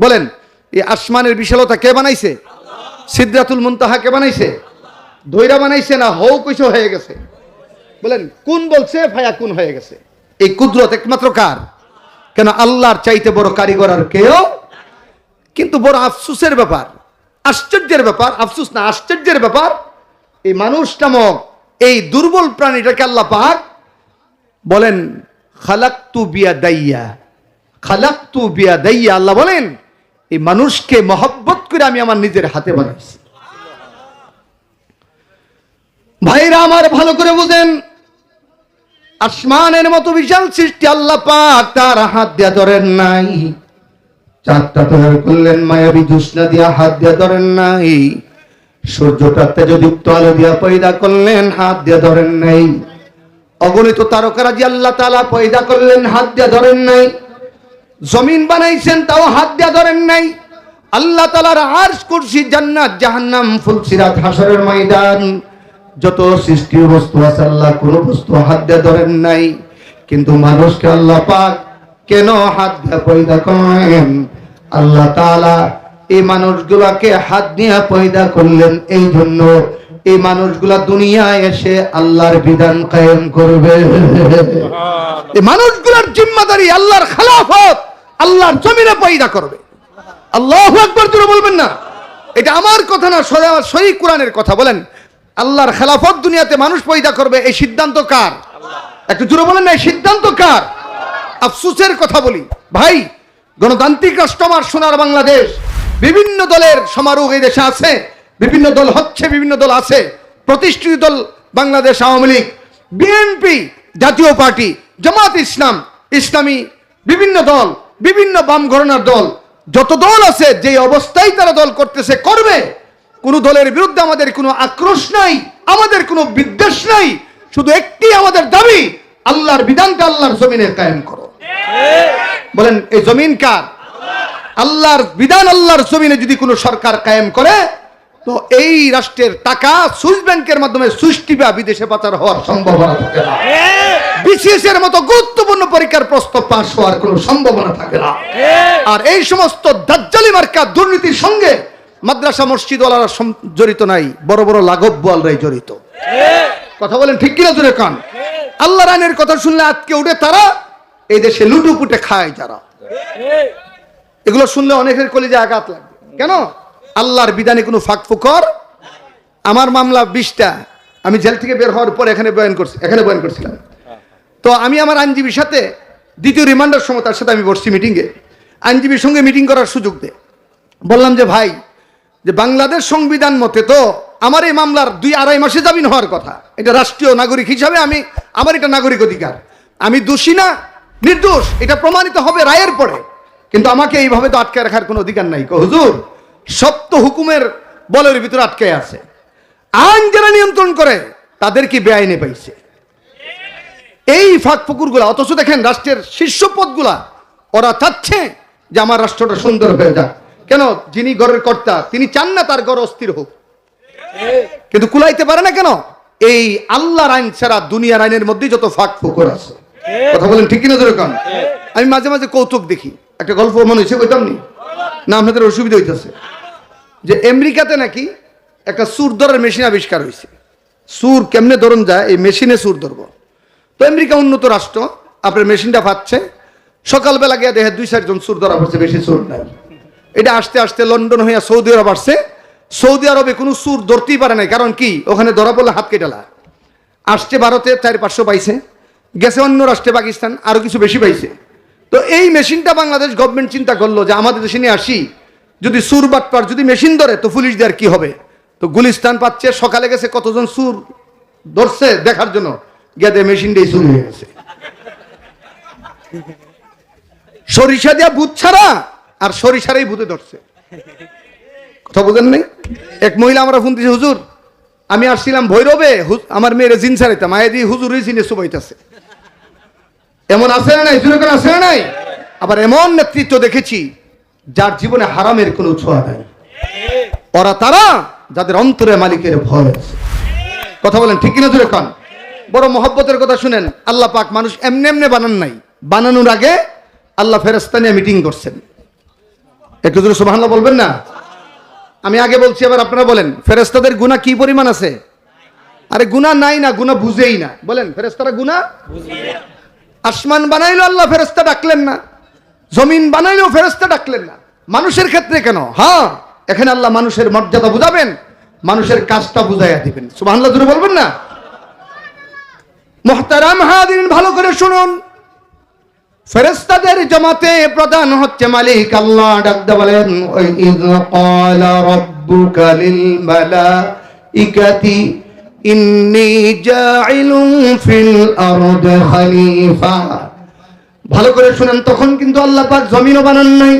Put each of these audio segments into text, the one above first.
বলেন, এই আসমানের বিশালতা কে বানাইছে? সিদ্ধাতুল মুনতাহা কে বানাইছে? ধৈরা বানাইছে না হৌ কইসো হয়ে গেছে? বলেন, কোন বলছে ভাইয়া কোন হয়ে গেছে? এই কুদরত একমাত্র কার? কেন আল্লাহর চাইতে বড় কারিগর আর কেউ? কিন্তু বড় আফসুসের ব্যাপার, আশ্চর্যের ব্যাপার, আফসুস না, আশ্চর্যের ব্যাপার, এই মানুষ নামক এই দুর্বল প্রাণীটাকে আল্লাহ পাক বলেন, খালাক্তু বিয়া দাইয়া খালাক্তু বিয়া দাইয়া আল্লাহ বলেন এই মানুষকে মহব্বত করে আমি আমার নিজের হাতে বানাইছি। ভাইরা আমার ভালো করে বুঝেন, আসমানের মতো বিশাল সৃষ্টি আল্লাহ পাক তার হাত দিয়া ধরেন নাই। চারটা তৈরি করলেন মায়াবী জুসনা দিয়া, হাত দিয়া ধরেন নাই। সূর্যটা তেজযুক্ত আলো দিয়া পয়দা করলেন, হাত দিয়া ধরেন নাই। অগণিত তারকারা যে আল্লাহ তালা পয়দা করলেন, হাত দিয়া ধরেন নাই। জমিন বানাইছেন তাও হাত দিয়া ধরেন নাই। আল্লাহ তালার আরশ কুরসি জান্নাত জাহান্নাম ফুলসিরাত হাসরের ময়দান। যত সৃষ্টি বস্তু আছে আল্লাহ কোন বস্তু হাত দিয়ে ধরেন নাই। কিন্তু মানুষকে আল্লাহ পাক কেন হাত দিয়ে পয়দা করেন? আল্লাহ তাআলা এই মানুষগুলাকে হাত দিয়ে পয়দা করলেন এই জন্য। এই মানুষগুলা দুনিয়ায় এসে আল্লাহর বিধান কায়েম করবে। এই মানুষগুলার জিম্মাদারি আল্লাহর খেলাফত। আল্লাহর জমিনে পয়দা করবে। আল্লাহ একবার জুড়ে বলবেন না। এটা আমার কথা না সহি কোরআনের কথা বলেন। আল্লাহর খেলাফত দুনিয়াতে মানুষ পয়দা করবে, এই সিদ্ধান্ত কার? একটু জুড়ে বলেন না, এই সিদ্ধান্ত কার? আফসুসের কথা বলি। ভাই, গণতান্ত্রিক রাষ্ট্র আমার সোনার বাংলাদেশ। বিভিন্ন দলের সমারোহ এই দেশে আছে, বিভিন্ন দল হচ্ছে, বিভিন্ন দল আছে। প্রতিষ্ঠিত দল বাংলাদেশ আওয়ামী লীগ। বিএনপি জাতীয় পার্টি, জামাত ইসলাম, ইসলামী বিভিন্ন দল। বিভিন্ন বাম ঘরনার দল, যত দল আছে যে অবস্থায় তারা দল করতেছে, করবে। কোন দলের বিরুদ্ধে আমাদের কোনো আক্রোশ নাই, আমাদের কোনো বিদ্বেষ নাই। শুধু একটি আমাদের দাবি, আল্লাহর বিধানটা আল্লাহর জমিনে কায়েম করো। বলেন, এই জমিন কার? আল্লাহর বিধান আল্লাহর জমিনে যদি কোনো সরকার কায়েম করে, তো এই রাষ্ট্রের টাকা সুইস ব্যাংকের মাধ্যমে টিপা বিদেশে পাচার হওয়ার সম্ভাবনা থাকে না। বিসিএস এর মতো গুরুত্বপূর্ণ পরীক্ষার প্রশ্ন পাশ হওয়ার কোনো সম্ভাবনা থাকে না। আর এই সমস্ত দাজ্জালি মার্কা দুর্নীতির সঙ্গে মাদ্রাসা মসজিদ ওয়ালারা জড়িত নাই বড় বড় লাঘব বোয়ালরাই জড়িত কথা বলেন ঠিক কিনা জোরে কান? আল্লাহ রানের কথা শুনলে আজকে উঠে তারা এই দেশে লুটুপুটে খায় যারা। এগুলো শুনলে অনেকের কলিজে আঘাত লাগবে। কেন? আল্লাহর বিধানে কোনো ফাঁক ফুকর? আমার মামলা বিশটা। আমি জেল থেকে বের হওয়ার পর এখানে বয়ান করছি এখানে বয়ান করছিলাম। তো আমি আমার আইনজীবীর সাথে দ্বিতীয় রিমান্ডার সময় তার সাথে আমি বসছি মিটিংয়ে। আইনজীবীর সঙ্গে মিটিং করার সুযোগ দে। বললাম যে, ভাই, যে বাংলাদেশ সংবিধান মতে তো আমার এই মামলার দুই আড়াই মাসে জামিন হওয়ার কথা। এটা রাষ্ট্রীয় নাগরিক হিসাবে আমি, আমার এটা নাগরিক অধিকার। আমি দোষী না, নির্দোষ, এটা প্রমাণিত হবে রায়ের পরে। কিন্তু আমাকে এইভাবে তো আটকে রাখার কোনো অধিকার নাই। কো, হুজুর, সপ্ত হুকুমের বলের ভিতরে আটকে আছে। আইন যারা নিয়ন্ত্রণ করে তাদেরকে বেআইনে পাইছে? এই ফাঁক ফুকুরগুলা অথচ দেখেন রাষ্ট্রের শীর্ষ পদগুলা, ওরা চাচ্ছে যে আমার রাষ্ট্রটা সুন্দর হয়ে যাক। কেন? যিনি গড়ের কর্তা, তিনি চান না তার গড় অস্থির হোক। কিন্তু কুলাইতে পারে না কেন? এই আল্লাহর আইন ছাড়া দুনিয়ার আইনের মধ্যে যত ফাঁক ফুকুর আছে। কথা বলেন ঠিক কিনা ধরে আমি মাঝে মাঝে কৌতুক দেখি। একটা গল্প মনে হয়েছে, কইতাম নি? না আপনাদের অসুবিধা হইতেছে। যে আমেরিকাতে নাকি একটা সুর ধরার মেশিন আবিষ্কার হয়েছে সুর কেমনে ধরন যায়? এই মেশিনে সুর ধরবো। তো আমেরিকা উন্নত রাষ্ট্র, আপনার মেশিনটা পাচ্ছে সকালবেলা গিয়ে দেখে দুই চারজন সুর ধরা পড়ছে, বেশি সুর নাই। এটা আসতে আসতে লন্ডন হইয়া সৌদি আরব আসছে। সৌদি আরবে কোনো সুর ধরতেই পারে নাই, কারণ কি? ওখানে ধরা পড়লে হাত কেটালা আসছে ভারতে, চার পাঁচশো পাইছে। গেছে অন্য রাষ্ট্রে, পাকিস্তান, আরও কিছু বেশি পাইছে। তো এই মেশিনটা বাংলাদেশ গভর্নমেন্ট চিন্তা করল যে, আমাদের দেশে নিয়ে আসি। যদি সুর বাটপার, যদি মেশিন ধরে, তো পুলিশ দেওয়ার কি হবে? তো গুলিস্তান পাচ্ছে, সকালে গেছে কতজন সুর ধরছে দেখার জন্য? গেদে মেশিনটাই শুরু হয়ে গেছে। সরিষা দিয়া ভূত ছাড়া আর সরিষারাই ভূতে ধরছে। কথা বুঝেন নাই? এক মহিলা আমরা ফোন দিয়েছে হুজুর, আমি আসছিলাম ভৈরবে আমার মেয়ের জিন ছাড়াইতাম আয় দিয়ে হুজুর জিনে সুবাইতেছে এমন আছে না নাই? করে আছে না নাই? আবার এমন নেতৃত্ব দেখেছি, যার জীবনে হারামের কোনো ছোঁয়া নাই। ওরা তারা যাদের অন্তরে মালিকের ভয় আছে। কথা বলেন, ঠিক কিনা জুড়ে খান বড় মহব্বতের কথা শুনেন, আল্লাহ পাক মানুষ এমনি এমনি বানান নাই। বানানোর আগে আল্লাহ ফেরেস্তা নিয়ে মিটিং করছেন। একটু জোরে সুবহানাল্লাহ বলবেন না? আমি আগে বলছি, এবার আপনারা বলেন ফেরেস্তাদের গুণা কি পরিমাণ আছে? আরে গুণা নাই না গুণা বুঝেই না। বলেন ফেরেস্তারা গুণা আসমান বানাইলো আল্লাহ ফেরেস্তা ডাকলেন না। জমিন বানাইলেও ফেরেস্তা ডাকলেন না। মানুষের ক্ষেত্রে কেন? হ্যাঁ এখানে আল্লাহ মানুষের মর্যাদা বুঝাবেন, মানুষের কাজটা বুঝাইয়া দিবেন। সুবহানাল্লাহ জোরে বলবেন না? মোহতারাম হাদিন ভালো করে শুনুন। ফেরেস্তাদের জমাতে প্রধান হচ্ছে মালিক আল্লাহ, ডাকতে বলেন ইয ক্বালা রাব্বুকা লিল জাইলুন ফিল আরদি ভালো করে শুনেন, তখন কিন্তু আল্লাহ পাক জমিনও বানান নাই,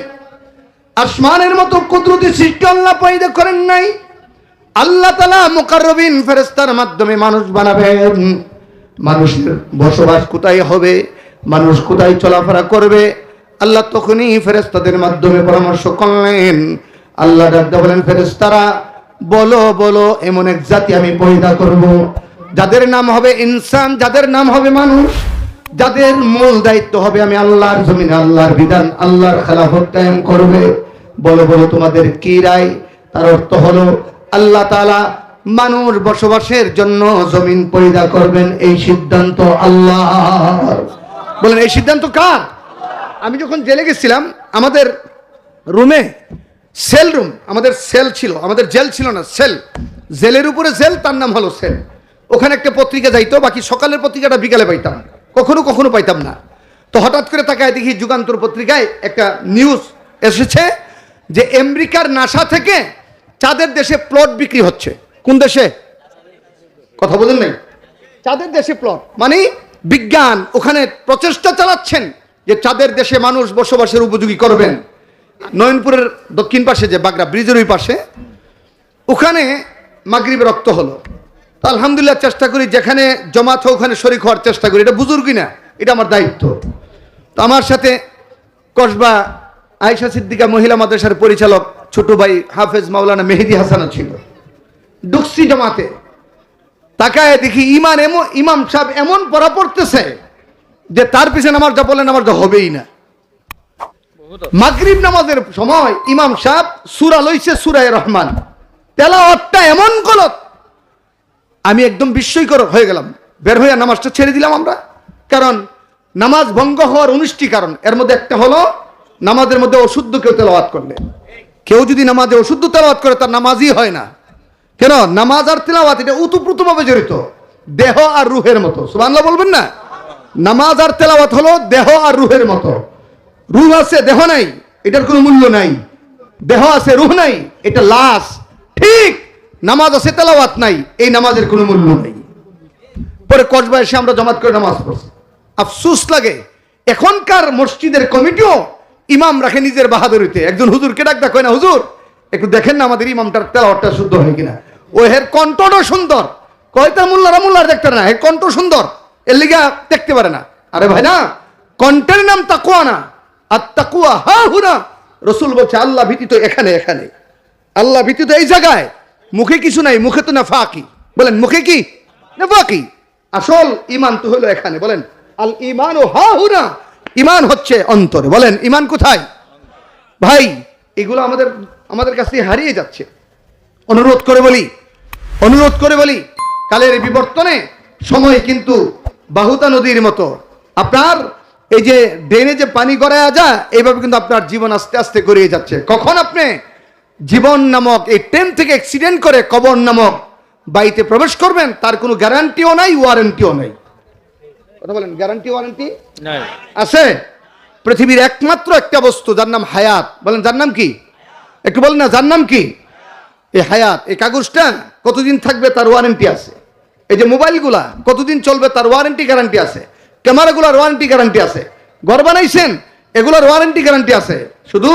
আসমানের মতো কুদরতি সৃষ্টি আল্লাহ পয়দা করেন নাই। আল্লাহ তালা মুকাররবিন ফেরেস্তার মাধ্যমে মানুষ বানাবেন। মানুষের বসবাস কোথায় হবে, মানুষ কোথায় চলাফেরা করবে, আল্লাহ তখনই ফেরেস্তাদের মাধ্যমে পরামর্শ করলেন। আল্লাহ বলেন ফেরেস্তারা বলো বলো, এমন এক জাতি আমি পয়দা করব, যাদের নাম হবে ইনসান, যাদের নাম হবে মানুষ, যাদের মূল দায়িত্ব হবে আমি আল্লাহর জমিনে, আল্লাহর বিধান, আল্লাহর খেলাফত কায়েম করবে। বলো বলো, তোমাদের কি রায়? তার অর্থ হলো, আল্লাহ তাআলা মানুষ বসবাসের জন্য জমিন পয়দা করবেন, এই সিদ্ধান্ত আল্লাহ বলেন, এই সিদ্ধান্ত কার? আমি যখন জেলে গেছিলাম, আমাদের রুমে সেল রুম আমাদের সেল ছিল, আমাদের জেল ছিল না সেল জেলের উপরে জেল তার নাম হলো সেল ওখানে একটা পত্রিকা যাইতো, বাকি সকালের পত্রিকাটা বিকালে পাইতাম। কখনো কখনো পাইতাম না। তো হঠাৎ করে তাকায় দেখি যুগান্তর পত্রিকায় একটা নিউজ এসেছে যে আমেরিকার নাসা থেকে চাঁদের দেশে প্লট বিক্রি হচ্ছে। কোন দেশে? কথা বলেন নাই। চাঁদের দেশে প্লট মানে বিজ্ঞান ওখানে প্রচেষ্টা চালাচ্ছেন যে চাঁদের দেশে মানুষ বসবাসের উপযোগী করবেন। নয়নপুরের দক্ষিণ পাশে যে বাগড়া ব্রিজের ওই পাশে, ওখানে মাগরিবে রক্ত হলো। আলহামদুলিল্লাহ চেষ্টা করি, যেখানে জমাত ওখানে শরিক হওয়ার চেষ্টা করি। এটা বুজুর্গি না, এটা আমার দায়িত্ব। তো আমার সাথে কসবা আয়েশা সিদ্দিকা মহিলা মাদ্রাসার পরিচালক ছোট ভাই হাফেজ মাওলানা মেহেদি হাসানও ছিল। ডুকসি জমাতে। তাকায় দেখি ইমান এমন, ইমাম সাহেব এমন পড়া পড়তেছে যে তার পিছনে আমার যা বলেন আমার যা হবেই না। মাগরিব নামাজের সময় ইমাম সাহেব সুরা লইছে সুরায় রহমান। তেলাওয়াতটা এমন গলত, আমি একদম বিস্ময়কর হয়ে গেলাম। বের হয়ে নামাজটা ছেড়ে দিলাম আমরা। কারণ নামাজ ভঙ্গ হওয়ার উনিশটি কারণ। এর মধ্যে একটা হলো, নামাজের মধ্যে অশুদ্ধ কেউ তেলাওয়াত করলে। কেউ যদি নামাজে অশুদ্ধ তেলাওয়াত করে, তার নামাজই হয় না। কেন? নামাজ আর তেলাওয়াত, এটা উতপ্রুতভাবে জড়িত। দেহ আর রুহের মতো। সুবহানাল্লাহ বলবেন না? নামাজ আর তেলাওয়াত হলো দেহ আর রুহের মতো। রুহ আছে, দেহ নাই, এটার কোনো মূল্য নাই। দেহ আছে, রুহ নাই, এটা লাশ। ঠিক, নামাজ আছে, তেলাওয়াত নাই, এই নামাজের কোনো মূল্য নেই। পরে কসবা এসে আমরা জমাত করে নামাজ পড়ছি। আফসুস লাগে, এখনকার মসজিদের কমিটিও ইমাম রাখে নিজের বাহাদুরিতে। একজন হুজুরকে ডাক দেখো না, হুজুর, একটু দেখেন না আমাদের ইমামটার তেলাওয়াতটা শুদ্ধ হয় কিনা। ও হের কণ্ঠটা সুন্দর। কয়টা মোল্লারা, মোল্লার দেখতে না। এর কণ্ঠ সুন্দর। এর লিগা দেখতে পারে না। আরে ভাই না, কণ্ঠের নাম তাকুয়া না আর তাকুয়া হা হুনা। রসুল বলছে, আল্লাহ ভীতি তো এখানে এখানে। আল্লাহ ভীতি তো এই জায়গায়। মুখে কিছু নাই, মুখে তো না ফাঁকি। বলেন, মুখে কি? না ফাঁকি। আসল ইমান তো হলো এখানে, বলেন। আল ইমান ও হা হুনা। ইমান হচ্ছে অন্তরে। বলেন ইমান কোথায়? ভাই, এগুলো আমাদের আমাদের কাছ থেকে হারিয়ে যাচ্ছে। অনুরোধ করে বলি অনুরোধ করে বলি কালের বিবর্তনে সময় কিন্তু বাহুতা নদীর মতো। আপনার এই যে ড্রেনে যে পানি গড়ায় যা এইভাবে কিন্তু আপনার জীবন আস্তে আস্তে গড়িয়ে যাচ্ছে। কখন আপনি জীবন নামক এই ট্রেন থেকে অ্যাক্সিডেন্ট করে কবর নামক বাড়িতে প্রবেশ করবেন তার কোনো গ্যারান্টিও নাই ওয়ারেন্টিও নাই। কথা বলেন গ্যারান্টি ওয়ারেন্টি আছে। পৃথিবীর একমাত্র একটা বস্তু যার নাম হায়াত। বলেন যার নাম কি? একটু বলেন না যার নাম কি? এই হায়াত, এই কাগজটা কতদিন থাকবে তার ওয়ারেন্টি আছে? এই যে মোবাইলগুলা, কতদিন চলবে তার ওয়ারেন্টি গ্যারান্টি আছে? ক্যামেরাগুলার ওয়ারেন্টি গ্যারান্টি আছে? ঘর বানাইছেন, এগুলোর ওয়ারেন্টি গ্যারান্টি আছে। শুধু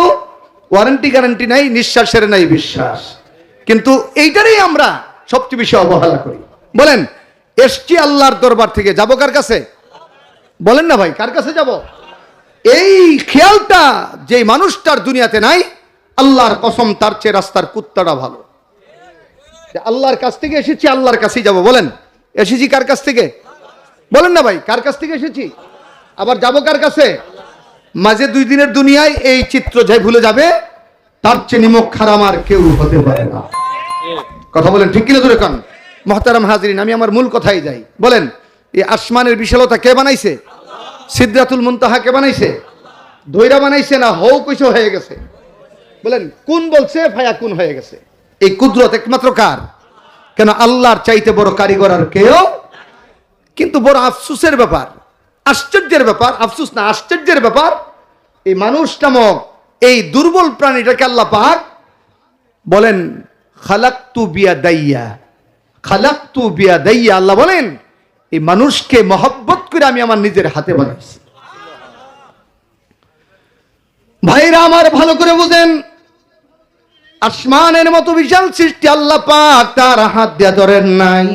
ওয়ারেন্টি গ্যারান্টি নাই, নিঃশ্বাসের নাই বিশ্বাস। কিন্তু এইটারই আমরা সবচেয়ে বেশি অবহেলা করি। বলেন, এসছি আল্লাহর দরবার থেকে, যাব কার কাছে? বলেন না ভাই, কার কাছে যাব? এই খেয়ালটা যে মানুষটার দুনিয়াতে নাই আল্লাহর কসম, তার চেয়ে রাস্তার কুত্তাটা ভালো। আল্লাহর কাছ থেকে এসেছি, আল্লাহর কাছেই যাব। বলেন, এসেছি কার কাছ থেকে? বলেন না ভাই, কার কাছ থেকে এসেছি? আবার যাব কার কাছে? মাঝে দুই দিনের দুনিয়ায় এই চিত্র যাই ভুলে যাবে, তার চেয়ে নিমক খারাম আর কেউ হতে পারে না। কথা বলেন, ঠিক কিনা জোরে কান? মহতারাম হাজরিন, আমি আমার মূল কথাই যাই। বলেন, এই আসমানের বিশালতা কে বানাইছে? সিদ্ধাতুল মুনতাহা কে বানাইছে? ধৈরা বানাইছে না হৌ কইসো হয়ে গেছে? বলেন, কোন বলছে? ভাইয়া কোন হয়ে গেছে? এই কুদরত একমাত্র কার? কেন আল্লাহর চাইতে বড় কারিগর আর কেউ? কিন্তু বড় আফসুসের ব্যাপার, আশ্চর্যের ব্যাপার, আফসুস না, আশ্চর্যের ব্যাপার। এই মানুষ নামক এই দুর্বল প্রাণীটাকে আল্লাহ পাক বলেন, খালাক্তু বিয়া দাইয়া খালাক্তু বিয়া দাইয়া আল্লাহ বলেন, এই মানুষকে মহব্বত করে আমি আমার নিজের হাতে বানাইছি। ভাইরা আমার ভালো করে বুঝেন আসমানের মতো বিশাল সৃষ্টি, আল্লাহ পাক তার হাত দিয়া ধরেন নাই।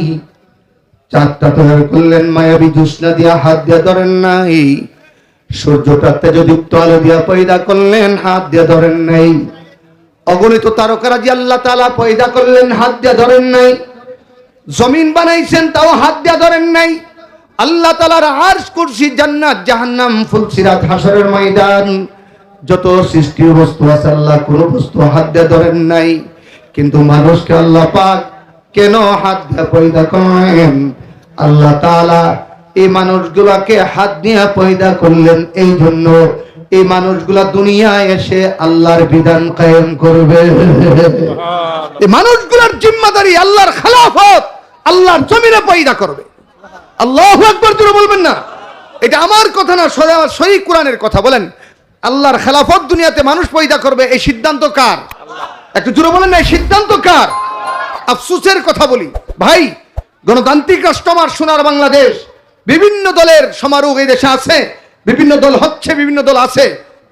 চারটা তৈরি করলেন মায়াবী জুসনা দিয়া, হাত দিয়া ধরেন নাই। সূর্যটা তেজযুক্ত আলো দিয়া পয়দা করলেন, হাত দিয়া ধরেন নাই। অগণিত তারকারাজি আল্লাহ তাআলা পয়দা করলেন, হাত দিয়া ধরেন নাই। জমিন বানাইছেন, তাও হাত দিয়া ধরেন নাই। আল্লাহ তালার আরশ কুরসি জান্নাত, জাহান্নাম ফুলসিরাত হাসরের ময়দান। যত সৃষ্টি বস্তু আছে আল্লাহ কোন বস্তু হাত দিয়ে ধরেন নাই। কিন্তু মানুষকে আল্লাহ পাক কেন হাত দিয়ে পয়দা করেন? আল্লাহ তাআলা এই মানুষগুলাকে হাত দিয়ে পয়দা করলেন। এই জন্য এই মানুষগুলা দুনিয়ায় এসে আল্লাহর বিধান কায়েম করবে। এই মানুষগুলার জিম্মাদারি আল্লাহর খেলাফত আল্লাহর জমিনে পয়দা করবে। আল্লাহ একবার জুড়ে বলবেন না। এটা আমার কথা না সহি কোরআনের কথা। বলেন আল্লাহর খেলাফত দুনিয়াতে মানুষ পয়দা করবে এই সিদ্ধান্ত কার? একটু জুড়ে বলেন না এই সিদ্ধান্ত কার? আফসুসের কথা বলি। ভাই গণতান্ত্রিক রাষ্ট্র আমার সোনার বাংলাদেশ বিভিন্ন দলের সমারোহ এই দেশে আছে বিভিন্ন দল হচ্ছে বিভিন্ন দল আছে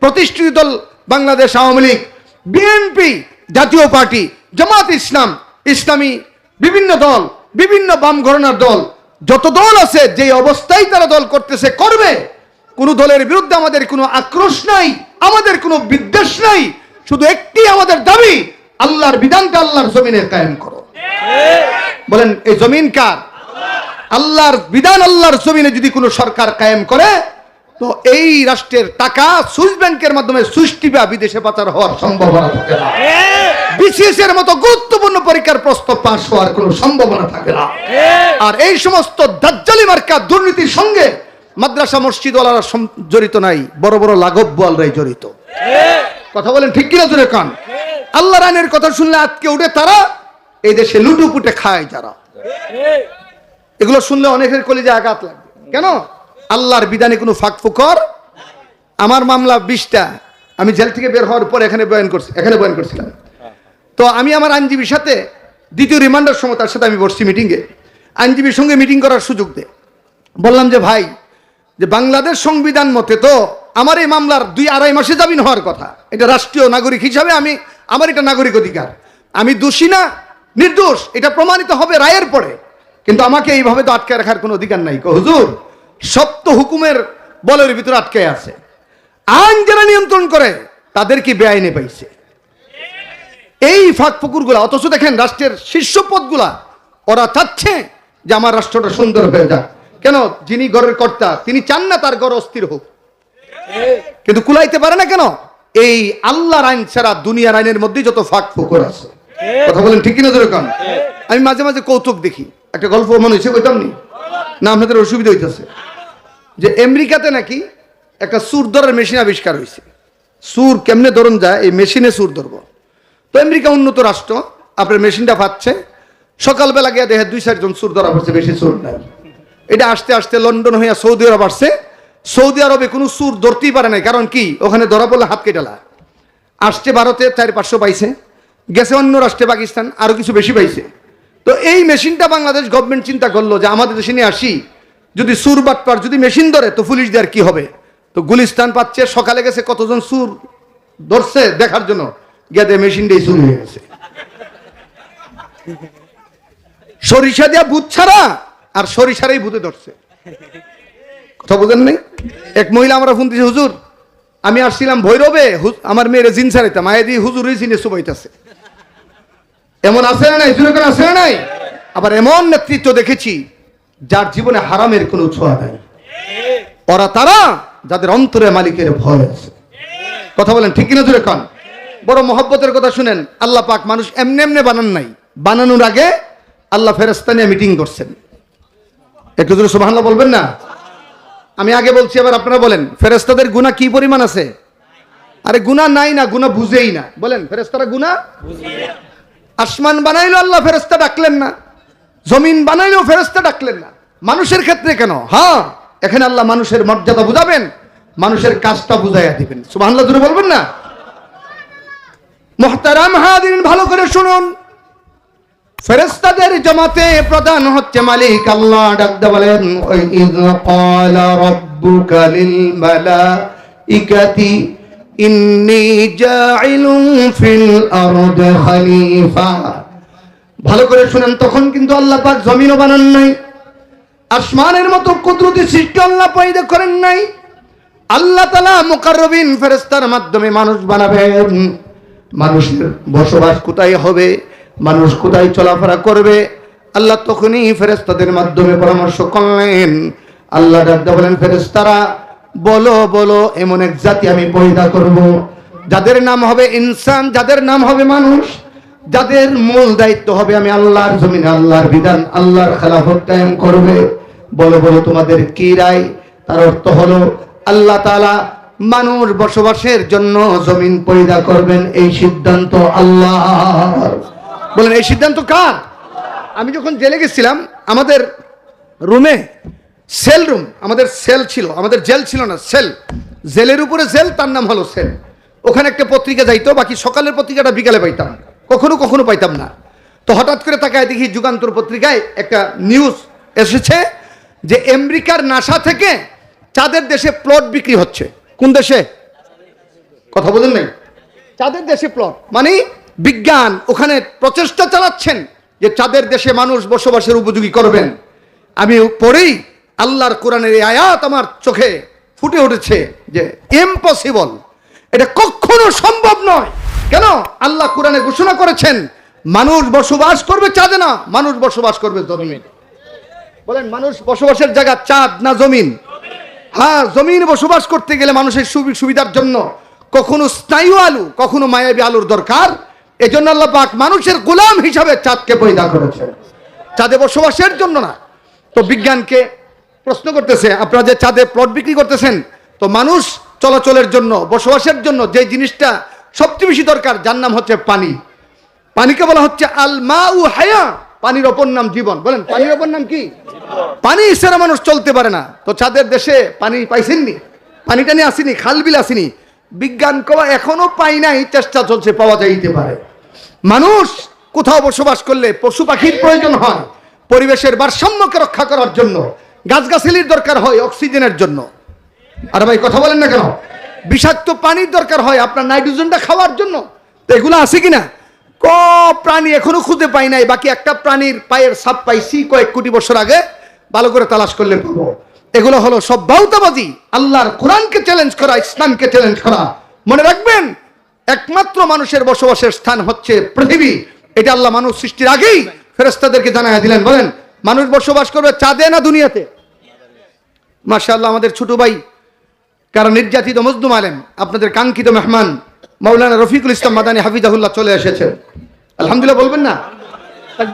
প্রতিষ্ঠিত দল বাংলাদেশ আওয়ামী লীগ বিএনপি জাতীয় পার্টি জামাত ইসলাম ইসলামী বিভিন্ন দল বিভিন্ন বাম ঘরনার দল যত দল আছে যে অবস্থায় তারা দল করতেছে করবে। কোন দলের বিরুদ্ধে আমাদের কোনো আক্রোশ নাই, আমাদের কোনো বিদ্বেষ নাই, শুধু একটি আমাদের দাবি, আল্লাহর বিধানটা আল্লাহর জমিনে কায়েম করো। বলেন, এই জমিন কার? আল্লাহর বিধান আল্লাহর জমিনে যদি কোনো সরকার কায়েম করে, তো এই রাষ্ট্রের টাকা সুইস ব্যাংকের মাধ্যমে টিপা বিদেশে পাচার হওয়ার সম্ভাবনা থাকে না। বিসিএস এর মতো গুরুত্বপূর্ণ পরীক্ষার প্রস্তাব পাশ হওয়ার কোনো সম্ভাবনা থাকে না। আর এই সমস্ত দাজ্জালি মার্কা দুর্নীতির সঙ্গে মাদ্রাসা মসজিদ ওয়ালারা জড়িত নাই, বড় বড় লাঘব বোয়ালরাই জড়িত। কথা বলেন ঠিক কিনা জোরে কান? আল্লাহ রানের কথা শুনলে আজকে উঠে তারা এই দেশে লুটুপুটে খায় যারা। এগুলো শুনলে অনেকের কলিজে আঘাত লাগবে। কেন? আল্লাহর বিধানে কোনো ফাঁক ফুকর? আমার মামলা বিশটা। আমি জেল থেকে বের হওয়ার পর এখানে বয়ান করছি এখানে বয়ান করছিলাম। তো আমি আমার আইনজীবীর সাথে দ্বিতীয় রিমান্ডার সময় তার সাথে আমি বসছি মিটিংয়ে আইনজীবীর সঙ্গে মিটিং করার সুযোগ দে। বললাম যে, ভাই যে বাংলাদেশ সংবিধান মতে তো আমার এই মামলার দুই আড়াই মাসে জামিন হওয়ার কথা। এটা রাষ্ট্রীয় নাগরিক হিসাবে আমি, আমার এটা নাগরিক অধিকার। আমি দোষী না, নির্দোষ, এটা প্রমাণিত হবে রায়ের পরে। কিন্তু আমাকে এইভাবে তো আটকে রাখার কোনো অধিকার নাই। হুজুর, সপ্ত হুকুমের বলের ভিতরে আটকে আছে। আইন যারা নিয়ন্ত্রণ করে, তাদের কি বেআইনে পাইছে? এই ফাঁক ফুকুরগুলা, অথচ দেখেন রাষ্ট্রের শীর্ষ পদগুলা, ওরা চাচ্ছে যে আমার রাষ্ট্রটা সুন্দর হয়ে যাক। কেন? যিনি গড়ের কর্তা, তিনি চান না তার গড় অস্থির হোক। কিন্তু কুলাইতে পারে না কেন? এই আল্লাহর আইন ছাড়া দুনিয়ার আইনের মধ্যে যত ফাঁক ফুকুর আছে। কথা বলেন ঠিক কিনা যেরকম আমি মাঝে মাঝে কৌতুক দেখি। একটা গল্প মনে হয়েছে, কইতাম নি? না, আপনাদের অসুবিধা হইতেছে। যে আমেরিকাতে নাকি একটা সুর ধরার মেশিন আবিষ্কার হয়েছে সুর কেমনে ধরন যায়? এই মেশিনে সুর ধরবো। তো আমেরিকা উন্নত রাষ্ট্র, আপনার মেশিনটা পাচ্ছে সকালবেলা গিয়ে দেখে দুই চারজন সুর ধরা পড়ছে, বেশি সুর নাই। এটা আসতে আসতে লন্ডন হইয়া সৌদি আরব আসছে। সৌদি আরবে কোনো সুর ধরতেই পারে নাই, কারণ কি? ওখানে ধরা পড়লে হাত কেটালা আসছে ভারতে, চার পাঁচশো পাইছে। গেছে অন্য রাষ্ট্রে, পাকিস্তান, আরও কিছু বেশি পাইছে। তো এই মেশিনটা বাংলাদেশ গভর্নমেন্ট চিন্তা করল যে আমাদের দেশে নিয়ে আসি। যদি সুর বাটপার, যদি মেশিন ধরে, তো পুলিশ দেওয়ার কি হবে? তো গুলিস্তান পাচ্ছে, সকালে গেছে কতজন সুর ধরছে দেখার জন্য। গেদে মেশিন দিয়ে শুরু হয়ে গেছে। সরিষা দিয়া ভূত ছাড়া আর সরিষারাই ভূতে ধরছে। কথা বুঝেন নাই? এক মহিলা আমরা ফোন দিয়েছে হুজুর, আমি আসছিলাম ভৈরবে আমার মেয়ের জিন ছাড়াইতাম আয় দিয়ে হুজুরই চিনে সুবাইতেছে এমন আছে না নাই? জুড়ে আছে না নাই? আবার এমন নেতৃত্ব দেখেছি, যার জীবনে হারামের কোনো ছোঁয়া নাই। ওরা তারা, যাদের অন্তরে মালিকের ভয় আছে। কথা বলেন, ঠিক কিনা জুড়ে কন? বড় মহব্বতের কথা শুনেন, আল্লাহ পাক মানুষ এমনি এমনি বানান নাই। বানানোর আগে আল্লাহ ফেরেস্তা নিয়ে মিটিং করছেন। একটু জোরে সুবহানাল্লাহ বলবেন না? আমি আগে বলছি, আবার আপনারা বলেন ফেরেস্তাদের গুণা কি পরিমাণ আছে? আরে গুণা নাই না গুণা বুঝেই না। বলেন ফেরেস্তারা গুণা আসমান বানাইলো আল্লাহ ফেরেস্তা ডাকলেন না। জমিন বানাইলেও ফেরেস্তা ডাকলেন না। মানুষের ক্ষেত্রে কেন? হ্যাঁ এখানে আল্লাহ মানুষের মর্যাদা বুঝাবেন, মানুষের কাজটা বুঝাইয়া দিবেন। সুবহানাল্লাহ জোরে বলবেন না? মোহতারাম হাদিন ভালো করে শুনুন। ফেরেস্তাদের জমাতে প্রধান হচ্ছে মালিক আল্লাহ, ডাকতে বলেন ইদ রাব্বুকা লিল মালাইকাতি জাইলুন ফিল খলিফা। ভালো করে শুনেন, তখন কিন্তু আল্লাহ পাক জমিনও বানান নাই, আসমানের মতো কুদরতি সৃষ্টি আল্লাহ পয়দা করেন নাই। আল্লাহ তালা মুকাররবিন ফেরেস্তার মাধ্যমে মানুষ বানাবেন। মানুষের বসবাস কোথায় হবে? মানুষ কোথায় চলাফেরা করবে? আল্লাহ তখনই ফেরেস্তাদের মাধ্যমে পরামর্শ করলেন। আল্লাহ ডাকতে বলেন ফেরেস্তারা বলো বলো, এমন এক জাতি আমি পয়দা করব। যাদের নাম হবে ইনসান, যাদের নাম হবে মানুষ, যাদের মূল দায়িত্ব হবে আমি আল্লাহর জমিন, আল্লাহর বিধান, আল্লাহর খেলাফত কায়েম করবে। বলো বলো, তোমাদের কি রায়? তার অর্থ হলো, আল্লাহ তালা মানুষ বসবাসের জন্য জমিন পয়দা করবেন, এই সিদ্ধান্ত আল্লাহ বলেন, এই সিদ্ধান্ত কার? আমি যখন জেলে গেছিলাম, আমাদের রুমে সেল রুম, আমাদের সেল ছিল, আমাদের জেল ছিল না, সেল। জেলের উপরে সেল তার নাম হলো সেল। ওখানে একটা পত্রিকা যাইতো, বাকি সকালের পত্রিকাটা বিকালে পাইতাম। কখনো কখনো পাইতাম না। তো হঠাৎ করে তাকায় দেখি যুগান্তর পত্রিকায় একটা নিউজ এসেছে যে আমেরিকার নাসা থেকে চাঁদের দেশে প্লট বিক্রি হচ্ছে। কোন দেশে? কথা বলেন নাই। চাঁদের দেশে প্লট। মানে বিজ্ঞান ওখানে প্রচেষ্টা চালাচ্ছেন যে চাঁদের দেশে মানুষ বসবাসের উপযোগী করবেন। আমি পরেই আল্লাহর কোরআনের এই আয়াত আমার চোখে ফুটে উঠেছে যে ইম্পসিবল এটা কখনো সম্ভব নয়। কেন? আল্লাহ কোরআনে ঘোষণা করেছেন, মানুষ বসবাস করবে চাঁদে না, মানুষ বসবাস করবে জমিন। বলেন, মানুষ বসবাসের জায়গা চাঁদ না জমিন? হ্যাঁ জমিন বসবাস করতে গেলে মানুষের সুবি- সুবিধার জন্য কখনো স্নায়ু আলু, কখনো মায়াবী আলুর দরকার এজন্য আল্লাহ পাক মানুষের গোলাম হিসাবে চাঁদকে পয়দা করেছে চাঁদে বসবাসের জন্য না। তো বিজ্ঞানকে প্রশ্ন করতেছে, আপনারা যে চাঁদে প্লট বিক্রি করতেছেন, তো মানুষ চলাচলের জন্য, বসবাসের জন্য যে জিনিসটা সবচেয়ে বেশি দরকার, যার নাম হচ্ছে পানি। পানিকে বলা হচ্ছে আল মা উ হায়া, পানির অপর নাম জীবন। বলেন, পানির অপর নাম কি? পানি ছাড়া মানুষ চলতে পারে না। তো চাঁদের দেশে পানি পাইছেননি? পানিটা নিয়ে আসেনি, খাল বিল আসেনি। বিজ্ঞান কবা এখনও পাই নাই, চেষ্টা চলছে, পাওয়া যাইতে পারে। মানুষ কোথাও বসবাস করলে পশু পাখির প্রয়োজন হয়, পরিবেশের ভারসাম্যকে রক্ষা করার জন্য, গাছগাছালির দরকার হয় অক্সিজেনের জন্য। আর ভাই, কথা বলেন না কেন? বিষাক্ত পানির দরকার হয় আপনার নাইট্রোজেনটা খাওয়ার জন্য। তো এগুলো আছে কিনা? ক প্রাণী এখনও খুঁজে পাই নাই, বাকি একটা প্রাণীর পায়ের সাপ পাইছি কয়েক কোটি বছর আগে, ভালো করে তালাশ করলে পাবো। এগুলো হলো সব বাউতাবাজি, আল্লাহর কোরআনকে চ্যালেঞ্জ করা, ইসলামকে চ্যালেঞ্জ করা। মনে রাখবেন একমাত্র মানুষের বসবাসের স্থান হচ্ছে পৃথিবী। এটা আল্লাহ মানুষ সৃষ্টির আগেই ফেরেস্তাদেরকে জানাইয়া দিলেন। বলেন, মানুষ বসবাস করবে চাঁদে না দুনিয়াতে? মাশাআল্লাহ, আমাদের ছোট ভাই কারণ নির্যাতিত মজদুম আলেম, আপনাদের কাঙ্ক্ষিত মেহমান মৌলানা রফিকুল ইসলাম মাদানী হাফিজাহুল্লাহ চলে এসেছেন। আলহামদুলিল্লাহ, বলবেন না?